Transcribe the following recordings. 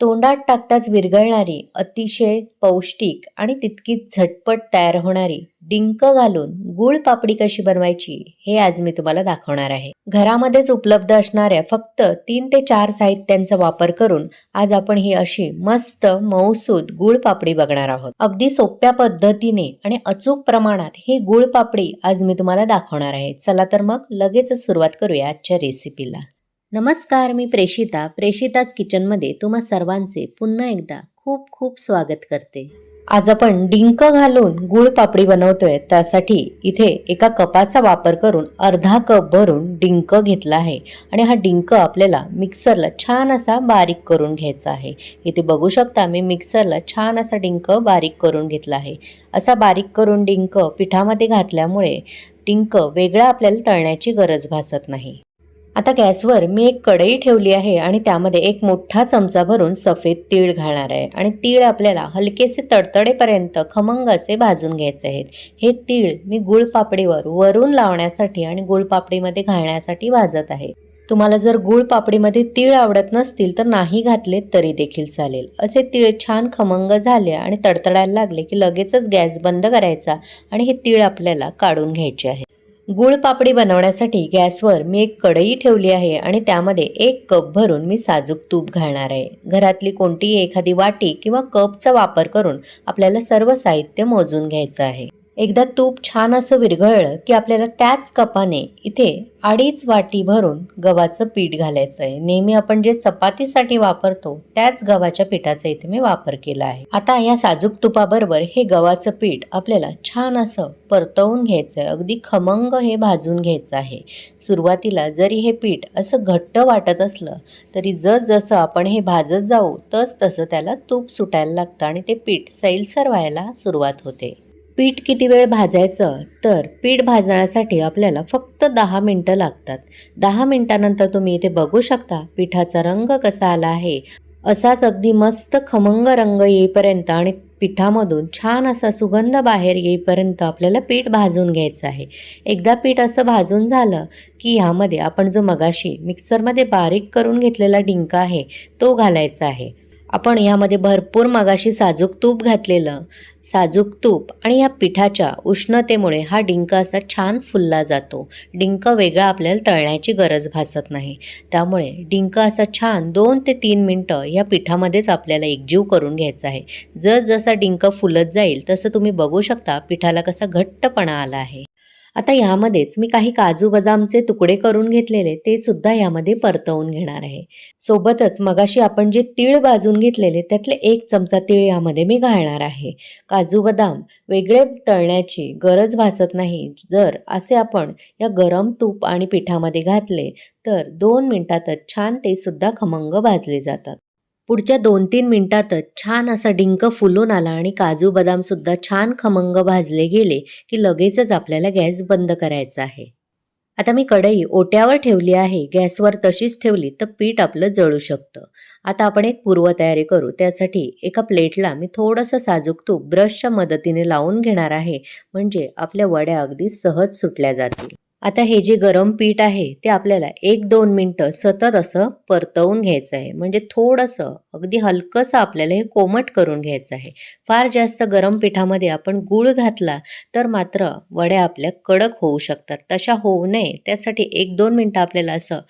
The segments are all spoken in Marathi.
तोंडात टाकताच विरघळणारी अतिशय पौष्टिक आणि तितकीच झटपट तयार होणारी डिंक घालून गुळ पापडी कशी बनवायची हे आज मी तुम्हाला दाखवणार आहे. घरामध्येच उपलब्ध असणाऱ्या फक्त तीन ते चार साहित्यांचा वापर करून आज आपण ही अशी मस्त मऊसूद गुळ पापडी बघणार आहोत. अगदी सोप्या पद्धतीने आणि अचूक प्रमाणात ही गुळ पापडी आज मी तुम्हाला दाखवणार आहे. चला तर मग लगेचच सुरुवात करूया आजच्या रेसिपीला नमस्कार मी प्रेषिता प्रेषिताच किचनमध्ये तुम्हा सर्वांचे पुन्हा एकदा खूप खूप स्वागत करते. आज आपण डिंक घालून गुळ पापडी बनवतोय त्यासाठी इथे एका कपाचा वापर करून अर्धा कप भरून डिंक घेतला आहे आणि हा डिंक आपल्याला मिक्सरला छान असा बारीक करून घ्यायचा आहे. इथे बघू शकता मी मिक्सरला छान असा डिंक बारीक करून घेतला आहे. असा बारीक करून डिंक पिठामध्ये घातल्यामुळे डिंक वेगळा आपल्याला तळण्याची गरज भासत नाही. आता गॅसवर मी एक कढई ठेवली आहे आणि त्यामध्ये एक मोठा चमचा भरून सफेद तीळ घालणार आहे. आणि तीळ आपल्याला हलकेसे तडतडेपर्यंत खमंग असे भाजून घ्यायचे आहेत. हे तीळ मी गुळपापडीवर वरून लावण्यासाठी आणि गुळपापडीमध्ये घालण्यासाठी भाजत आहे. तुम्हाला जर गुळ पापडीमध्ये तीळ आवडत नसतील तर नाही घातले तरी देखील चालेल. असे तीळ छान खमंग झाले आणि तडतडायला लागले की लगेचच गॅस बंद करायचा आणि हे तीळ आपल्याला काढून घ्यायचे आहे. गुळ पापडी बनवण्यासाठी गॅसवर मी एक कढई ठेवली आहे आणि त्यामध्ये एक कप भरून मी साजूक तूप घालणार आहे. घरातली कोणतीही एखादी वाटी किंवा कपचा वापर करून आपल्याला सर्व साहित्य मोजून घ्यायचं आहे. एकदा तूप छान असं विरघळलं की आपल्याला त्याच कपाने इथे अडीच वाटी भरून गव्हाचं पीठ घालायचं आहे. नेहमी आपण जे चपातीसाठी वापरतो त्याच गव्हाच्या पिठाचा इथे मी वापर केला आहे. आता या साजूक तुपाबरोबर हे गव्हाचं पीठ आपल्याला छान असं परतवून घ्यायचं आहे. अगदी खमंग हे भाजून घ्यायचं आहे. सुरुवातीला जरी हे पीठ असं घट्ट वाटत असलं तरी जसजसं आपण हे भाजत जाऊ तस तसं त्याला तूप सुटायला लागतं आणि ते पीठ सैलसर व्हायला सुरुवात होते. पीठ किती वेळ भाजायचं? तर पीठ भाजण्यासाठी आपल्याला फक्त दहा मिनटं लागतात. दहा मिनटानंतर तुम्ही इथे बघू शकता पिठाचा रंग कसा आला आहे. असाच अगदी मस्त खमंग रंग येईपर्यंत आणि पिठामधून छान असा सुगंध बाहेर येईपर्यंत आपल्याला पीठ भाजून घ्यायचं आहे. एकदा पीठ असं भाजून झालं की ह्यामध्ये आपण जो मगाशी मिक्सरमध्ये बारीक करून घेतलेला डिंक आहे तो घालायचा आहे. आपण यामध्ये भरपूर मगाशी साजूक तूप घातलेलं. साजूक तूप आणि या पिठाच्या उष्णतेमुळे हा डिंक असा छान फुलला जातो. डिंक वेगळा आपल्याला तळण्याची गरज भासत नाही. त्यामुळे डिंक असा छान दोन ते तीन मिनटं या पिठामध्येच आपल्याला एकजीव करून घ्यायचा आहे. जसजसा डिंक फुलत जाईल तसं तुम्ही बघू शकता पिठाला कसा घट्टपणा आला आहे. आता यामध्येच मी काही काजू बदामचे तुकडे करून घेतलेले ते सुद्धा यामध्ये परतवून घेणार आहे. सोबतच मगाशी आपण जे तीळ भाजून घेतलेले त्यातले एक चमचा तीळ यामध्ये मी घालणार आहे. काजू बदाम वेगळे तळण्याची गरज भासत नाही. जर असे आपण या गरम तूप आणि पिठामध्ये घातले तर दोन मिनिटातच छान ते सुद्धा खमंग भाजले जातात. पुढच्या दोन तीन मिनिटातच छान असा डिंक फुलून आला आणि काजू बदाम सुद्धा छान खमंग भाजले गेले की लगेचच आपल्याला गॅस बंद करायचा आहे. आता मी कढई ओट्यावर ठेवली आहे गॅसवर तशीच ठेवली तर पीठ आपलं जळू शकतं. आता आपण एक पूर्वतयारी करू त्यासाठी एका प्लेटला मी थोडंसं साजूक तूप ब्रशच्या मदतीने लावून घेणार आहे म्हणजे आपल्या वड्या अगदी सहज सुटल्या जातील. आता हे जे गरम पीठ आहे ते आपल्याला एक दोन मिनटं सतत असं परतवून घ्यायचं आहे. म्हणजे थोडंसं अगदी हलकंसं आपल्याला हे कोमट करून घ्यायचं आहे. फार जास्त गरम पिठामध्ये आपण गूळ घातला तर मात्र वड्या आपल्या कडक होऊ शकतात. तशा होऊ नये. त्यासाठी एक दोन मिनटं आपल्याला असं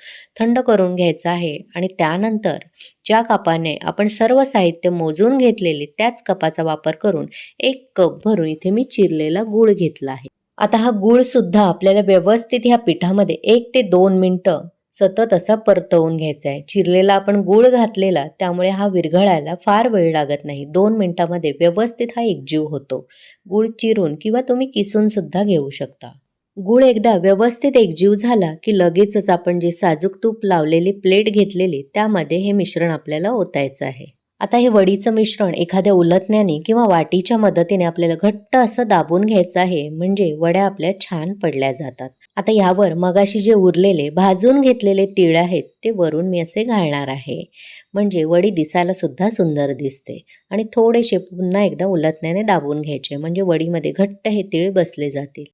थंड करून घ्यायचं आहे. आणि त्यानंतर ज्या कपाने आपण सर्व साहित्य मोजून घेतलेले त्याच कपाचा वापर करून एक कप भरून इथे मी चिरलेला गूळ घेतला आहे. आता हा गूळसुद्धा आपल्याला व्यवस्थित ह्या पिठामध्ये एक ते दोन मिनटं सतत असा परतवून घ्यायचा आहे चिरलेला आपण गूळ घातलेला त्यामुळे हा विरघळायला फार वेळ लागत नाही. दोन मिनिटामध्ये व्यवस्थित हा एकजीव होतो. गूळ चिरून किंवा तुम्ही किसून सुद्धा घेऊ शकता. गूळ एकदा व्यवस्थित एकजीव झाला की लगेचच आपण जे साजूक तूप लावलेली प्लेट घेतलेली त्यामध्ये हे मिश्रण आपल्याला ओतायचं आहे. आता हे वडीचं मिश्रण एखाद्या उलटण्याने किंवा वाटीच्या मदतीने आपल्याला घट्ट असं दाबून घ्यायचं आहे म्हणजे वड्या आपल्या छान पडल्या जातात. आता यावर मगाशी जे उरलेले भाजून घेतलेले तीळ आहेत ते वरून मी असे घालणार आहे. म्हणजे वडी दिसायला सुद्धा सुंदर दिसते. आणि थोडेसे पुन्हा एकदा उलटण्याने दाबून घ्यायचे म्हणजे वडीमध्ये घट्ट हे तीळ बसले जातील.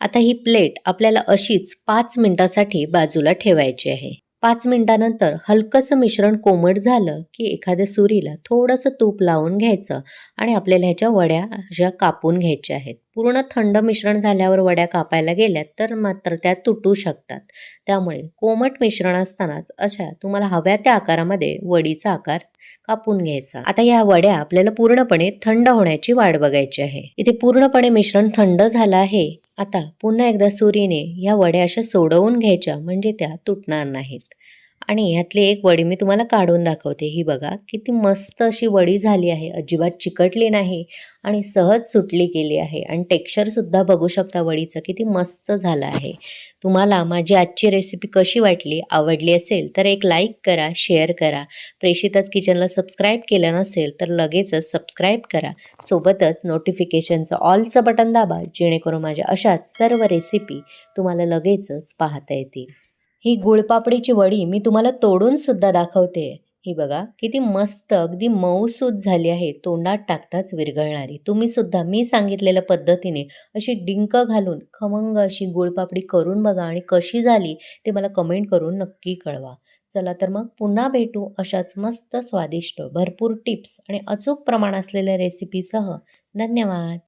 आता ही प्लेट आपल्याला अशीच पाच मिनिटासाठी बाजूला ठेवायची आहे. पाच मिनिटानंतर हलकंसं मिश्रण कोमट झालं की एखाद्या सुरीला थोडंसं तूप लावून घ्यायचं आणि आपल्याला ह्याच्या वड्या अशा कापून घ्यायच्या आहेत. पूर्ण थंड मिश्रण झाल्यावर वड्या कापायला गेल्यात तर मात्र त्या तुटू शकतात. त्यामुळे कोमट मिश्रण असतानाच अशा तुम्हाला हव्या त्या आकारामध्ये वडीचा आकार कापून घ्यायचा. आता या वड्या आपल्याला पूर्णपणे थंड होण्याची वाट बघायची आहे. इथे पूर्णपणे मिश्रण थंड झालं आहे. आता पुन्हा एकदा सुरीने या वड्या अशा सोडवून घ्यायच्या म्हणजे त्या तुटणार नाहीत. आणि ह्यातली एक वडी मी तुम्हाला काढून दाखवते. ही बघा किती मस्त अशी वडी झाली आहे. अजिबात चिकटली नाही आणि सहज सुटली गेली आहे. आणि टेक्स्चरसुद्धा बघू शकता वडीचं किती मस्त झालं आहे. तुम्हाला माझी आजची रेसिपी कशी वाटली आवडली असेल तर एक लाईक करा शेअर करा. प्रेषितच किचनला सबस्क्राईब केलं नसेल तर लगेचच सबस्क्राईब करा. सोबतच नोटिफिकेशनचं ऑलचं बटन दाबा जेणेकरून माझ्या अशाच सर्व रेसिपी तुम्हाला लगेचच पाहता येतील. ही गुळपापडीची वडी मी तुम्हाला तोडून सुद्धा दाखवते. ही बघा किती मस्त अगदी मऊसूत झाली आहे. तोंडात टाकताच विरघळणारी. तुम्ही सुद्धा मी सांगितलेल्या पद्धतीने अशी डिंक घालून खमंग अशी गुळपापडी करून बघा आणि कशी झाली ते मला कमेंट करून नक्की कळवा. चला तर मग पुन्हा भेटू अशाच मस्त स्वादिष्ट भरपूर टिप्स आणि अचूक प्रमाण असलेल्या रेसिपीसह. धन्यवाद!